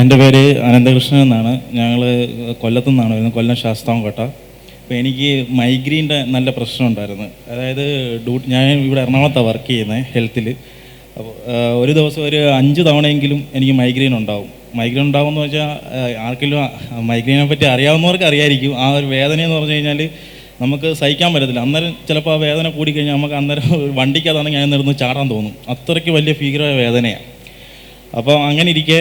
എന്റെ പേര് അനന്തകൃഷ്ണൻ എന്നാണ്. ഞങ്ങൾ കൊല്ലത്തു നിന്നാണ് വരുന്നത്. കൊല്ലം ശാസ്താംകോട്ട അപ്പോൾ എനിക്ക് മൈഗ്രീന്റെ നല്ല പ്രശ്നം ഉണ്ടായിരുന്നു. അതായത് ഡ്യൂട്ടി ഞാൻ ഇവിടെ എറണാകുളത്താണ് വർക്ക് ചെയ്യുന്നത് ഹെൽത്തിൽ അപ്പോൾ ഒരു ദിവസം ഒരു അഞ്ച് തവണയെങ്കിലും എനിക്ക് മൈഗ്രെയിൻ ഉണ്ടാവും. മൈഗ്രെയിൻ ഉണ്ടാവും എന്ന് വെച്ചാൽ ആർക്കെങ്കിലും മൈഗ്രെയിനെ പറ്റി അറിയാവുന്നവർക്ക് അറിയായിരിക്കും. ആ ഒരു വേദന എന്ന് പറഞ്ഞു കഴിഞ്ഞാൽ നമുക്ക് സഹിക്കാൻ പറ്റത്തില്ല. അന്നേരം ചിലപ്പോൾ ആ വേദന കൂടിക്കഴിഞ്ഞാൽ നമുക്ക് അന്നേരം വണ്ടിക്കകത്താണെങ്കിൽ ഞാൻ നിർന്ന് ചാടാൻ തോന്നും. അത്രയ്ക്ക് വലിയ ഭീകരമായ വേദനയാണ് അപ്പോൾ അങ്ങനെ ഇരിക്കെ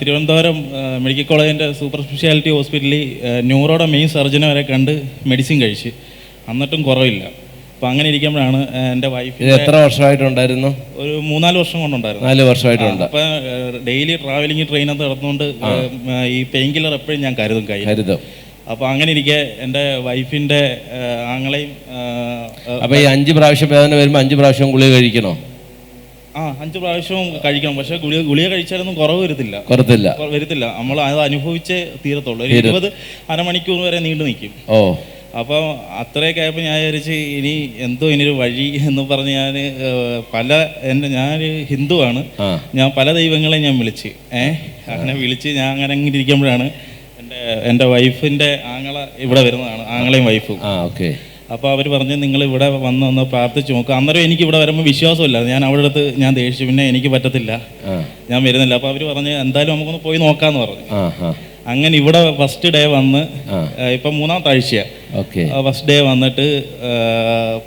തിരുവനന്തപുരം മെഡിക്കൽ കോളേജിന്റെ സൂപ്പർ സ്പെഷ്യാലിറ്റി ഹോസ്പിറ്റലിൽ ന്യൂറോയുടെ മെയിൻ സർജനെ വരെ കണ്ട് മെഡിസിൻ കഴിച്ച്. എന്നിട്ടും കുറവില്ല. അപ്പോൾ അങ്ങനെ ഇരിക്കുമ്പോഴാണ് എന്റെ വൈഫ് എത്ര വർഷമായിട്ടുണ്ടായിരുന്നു? ഒരു മൂന്നാൽ വർഷം കൊണ്ടുണ്ടായിരുന്നു. നാല് വർഷമായിട്ടുണ്ട്. അപ്പോൾ ഡെയിലി ട്രാവലിംഗ് ട്രെയിനകത്ത് നടന്നുകൊണ്ട് ഈ പെയിൻ കില്ലർ എപ്പോഴും ഞാൻ കരുതും കൈ കരുതും. അപ്പോൾ അങ്ങനെ ഇരിക്കെ എന്റെ വൈഫിന്റെ ആങ്ങളെയും ആ, ആ, അപ്പൊ ഈ അഞ്ച് പ്രാവശ്യം വേദന വരുമ്പോൾ അഞ്ച് പ്രാവശ്യം ഗുളിക കഴിക്കണോ? ആ അഞ്ച് പ്രാവശ്യവും കഴിക്കണം. പക്ഷെ ഗുളിക ഗുളിക കഴിച്ചാലൊന്നും കുറവ് വരത്തില്ല. കുറത്തില്ല വരത്തില്ല. നമ്മൾ അത് അനുഭവിച്ചേ തീരത്തുള്ളൂ. ഒരു ഇരുപത് അരമണിക്കൂർ വരെ നീണ്ടു നിൽക്കും. ഓ. അപ്പോൾ അത്രയൊക്കെ ആയപ്പോൾ ഞാൻ വിചാരിച്ച് ഇനി എന്തോ ഇനിയൊരു വഴി എന്ന് പറഞ്ഞ് ഞാൻ പല എന്റെ ഞാനൊരു ഹിന്ദുവാണ്. ആണ് ഞാൻ പല ദൈവങ്ങളെ ഞാൻ വിളിച്ച്. ഏഹ് അങ്ങനെ വിളിച്ച് ഞാൻ അങ്ങനെ അങ്ങനെ ഇരിക്കുമ്പോഴാണ് എന്റെ എന്റെ വൈഫിന്റെ ആങ്ങള ഇവിടെ വരുന്നതാണ്. ആങ്ങളെയും വൈഫും. ആ ഓക്കെ. അപ്പോൾ അവർ പറഞ്ഞ് നിങ്ങൾ ഇവിടെ വന്ന് ഒന്ന് പ്രാർത്ഥിച്ച് നോക്കുക അന്നേരം എനിക്ക് ഇവിടെ വരുമ്പോൾ വിശ്വാസമില്ല. ഞാൻ അവിടെ അടുത്ത് ഞാൻ ദേഷ്യം. പിന്നെ എനിക്ക് പറ്റത്തില്ല. ഞാൻ വരുന്നില്ല. അപ്പോൾ അവർ പറഞ്ഞ് എന്തായാലും നമുക്കൊന്ന് പോയി നോക്കാന്ന് പറഞ്ഞു. അങ്ങനെ ഇവിടെ ഫസ്റ്റ് ഡേ വന്ന് ഇപ്പം മൂന്നാമത്തെ ആഴ്ചയാണ് ഓക്കെ. ഫസ്റ്റ് ഡേ വന്നിട്ട്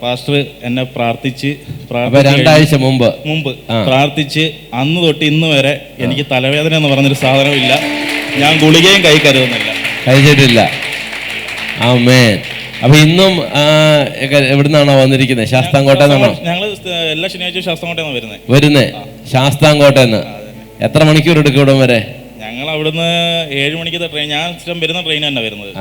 പാസ്റ്റർ എന്നെ പ്രാർത്ഥിച്ച് രണ്ടാഴ്ച മുമ്പ്. മുമ്പ് പ്രാർത്ഥിച്ച് അന്ന് തൊട്ട് ഇന്ന് വരെ എനിക്ക് തലവേദന എന്ന് പറഞ്ഞൊരു സാധനമില്ല. ഞാൻ ഗുളികയും കൈ കരുതുന്നില്ല. കഴിച്ചിട്ടില്ല. ആ മേൻ അപ്പൊ ഇന്നും എവിടുന്നാണോ വന്നിരിക്കുന്നത് ശാസ്താംകോട്ട ഞങ്ങൾ എല്ലാ ശനിയാഴ്ചയും ശാസ്ത്രംകോട്ടയാണ് വരുന്നത് വരുന്നേ. ശാസ്താംകോട്ടെന്ന് എത്ര മണിക്കൂർ എടുക്കും ഇവിടം വരെ? ഞങ്ങൾ അവിടുന്ന് ഏഴ് മണിക്കത്തെ ട്രെയിൻ ഞാൻ സ്ഥിരം വരുന്ന ട്രെയിൻ തന്നെ വരുന്നത്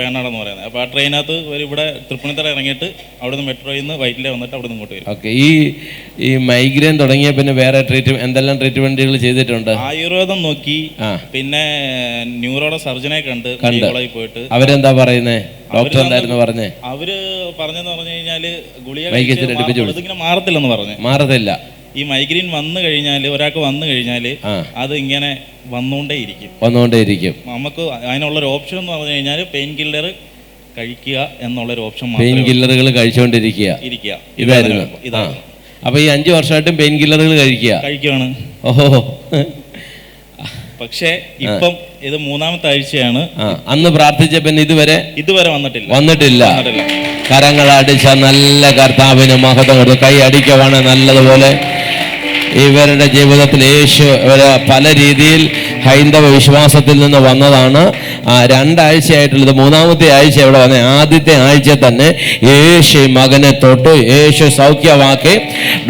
വേണാട് എന്ന് പറയുന്നത്. അപ്പോൾ ആ ട്രെയിനകത്ത് ഒരു ഇവിടെ തൃപ്പൂണിത്തറ ഇറങ്ങിയിട്ട് അവിടുന്ന് മെട്രോയിൽ നിന്ന് വൈറ്റിലെ വന്നിട്ട് അവിടുന്ന് ഇങ്ങോട്ട് വരും. ഓക്കെ ഈ ഈ മൈഗ്രെയിൻ തുടങ്ങിയ പിന്നെ വേറെ ട്രീറ്റ്മെന്റ് എന്തെല്ലാം ട്രീറ്റ്മെന്റുകൾ ചെയ്തിട്ടുണ്ട്? ആയുർവേദം നോക്കി പിന്നെ ന്യൂറോയുടെ സർജനെ കണ്ട്. കോളേജിൽ പോയിട്ട്. അവരെന്താ പറയുന്നേ? ഡോക്ടർ എന്തായിരുന്നു പറഞ്ഞേ? അവർ പറഞ്ഞെന്ന് പറഞ്ഞു കഴിഞ്ഞാൽ ഗുളിക മാറത്തില്ലെന്ന് പറഞ്ഞു. മാറത്തില്ല. ഈ മൈഗ്രെയിൻ വന്നു കഴിഞ്ഞാൽ ഒരാൾക്ക് വന്നു കഴിഞ്ഞാൽ അത് ഇങ്ങനെ വന്നുകൊണ്ടേ ഇരിക്കും വന്നുകൊണ്ടേയിരിക്കും. നമുക്ക് അതിനുള്ള ഒരു ഓപ്ഷൻ എന്ന് പറഞ്ഞു കഴിഞ്ഞാൽ പെയിൻ കില്ലർ കഴിക്കുക എന്നുള്ള ഒരു ഓപ്ഷൻ പെയിൻ കില്ലറുകൾ കഴിച്ചുകൊണ്ടിരിക്കുക. ഇരിക്കുക. ഇതായിരുന്നു. ഇതാണ് അപ്പൊ ഈ അഞ്ചു വർഷമായിട്ടും പെയിൻ കില്ലറുകൾ കഴിക്കുക. കഴിക്കുകയാണ്. ഓഹോ. പക്ഷേ ഇപ്പം ഇത് മൂന്നാമത്തെ ആഴ്ചയാണ്. അന്ന് പ്രാർത്ഥിച്ച പിന്നെ ഇതുവരെ ഇതുവരെ വന്നിട്ടില്ല. വന്നിട്ടില്ല. കരങ്ങളടിച്ച നല്ല കർത്താവിന് മഹത്വം കൈ അടിക്കുവാണ് നല്ലതുപോലെ. ഇവരുടെ ജീവിതത്തിൽ യേശു പല രീതിയിൽ ഹൈന്ദവ വിശ്വാസത്തിൽ നിന്ന് വന്നതാണ്. ആ രണ്ടാഴ്ചയായിട്ടുള്ളത്. മൂന്നാമത്തെ ആഴ്ച ഇവിടെ വന്ന ആദ്യത്തെ ആഴ്ച തന്നെ യേശു മകനെ തൊട്ടു യേശു സൗഖ്യമാക്കി.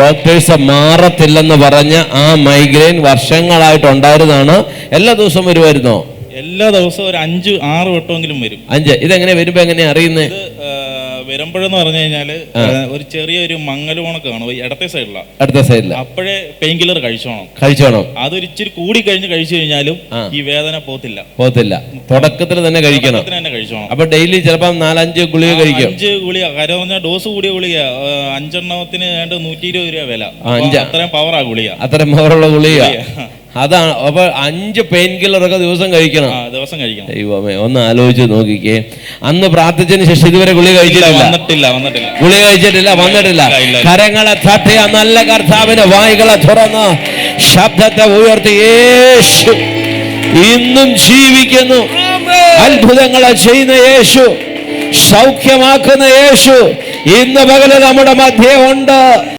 ഡോക്ടേഴ്സ് മാറത്തില്ലെന്ന് പറഞ്ഞ ആ മൈഗ്രെയിൻ വർഷങ്ങളായിട്ടുണ്ടായിരുന്നതാണ് എല്ലാ ദിവസവും വരുമായിരുന്നോ? എല്ലാ ദിവസവും ഒരു അഞ്ച് ആറ് വട്ടമെങ്കിലും വരും. അഞ്ച്. ഇതെങ്ങനെ വരുമ്പോ എങ്ങനെയാ അറിയുന്നത് വരുമ്പോഴെന്ന് പറഞ്ഞു കഴിഞ്ഞാൽ ഒരു ചെറിയൊരു മങ്ങലുണക്ക് കാണും ഈ ഇടത്തെ സൈഡിലാണ് അടുത്ത സൈഡിൽ അപ്പോഴേ പെയിൻ കില്ലർ കഴിച്ചോണം. കഴിച്ചോണം. അതൊരു ഇച്ചിരി കൂടി കഴിഞ്ഞ് കഴിച്ചു കഴിഞ്ഞാലും ഈ വേദന പോത്തില്ല പോത്തില്ല തുടക്കത്തിൽ തന്നെ കഴിക്കണം. തന്നെ കഴിച്ചോണം. അപ്പൊ ഡെയിലി ചിലപ്പോ നാലഞ്ച് ഗുളിക കഴിക്കും. അഞ്ച് ഗുളിക കാര്യം പറഞ്ഞാൽ ഡോസ് കൂടിയ ഗുളിക ആ, അഞ്ചെണ്ണത്തിന് വേണ്ട നൂറ്റി ഇരുപത് രൂപ വില. ആ, അഞ്ച്. അപ്പൊ അത്രയും പവറാ ഗുളിക. അത്ര മോറുള്ള ഗുളിക. അതാണ് അപ്പൊ അഞ്ച് പെയിൻ കില്ലറൊക്കെ ദിവസം കഴിക്കണം. ദിവസം കഴിക്കണം. ദൈവമേ ഒന്ന് ആലോചിച്ച് നോക്കിക്കേ. അന്ന് പ്രാർത്ഥിച്ചതിന് ശേഷം ഇതുവരെ ഗുളി കഴിച്ചിട്ടില്ല. വന്നിട്ടില്ല വന്നിട്ടില്ല. ഗുളി കഴിച്ചിട്ടില്ല വന്നിട്ടില്ല. കരങ്ങളെ തട്ടിയ നല്ല കർത്താവിന്റെ വായികളെ തുറന്ന് ശബ്ദത്തെ ഉയർത്തി യേശു ഇന്നും ജീവിക്കുന്നു. അത്ഭുതങ്ങളെ ചെയ്യുന്ന യേശു സൗഖ്യമാക്കുന്ന യേശു ഇന്ന് പകൽ നമ്മുടെ മധ്യേ ഉണ്ട്.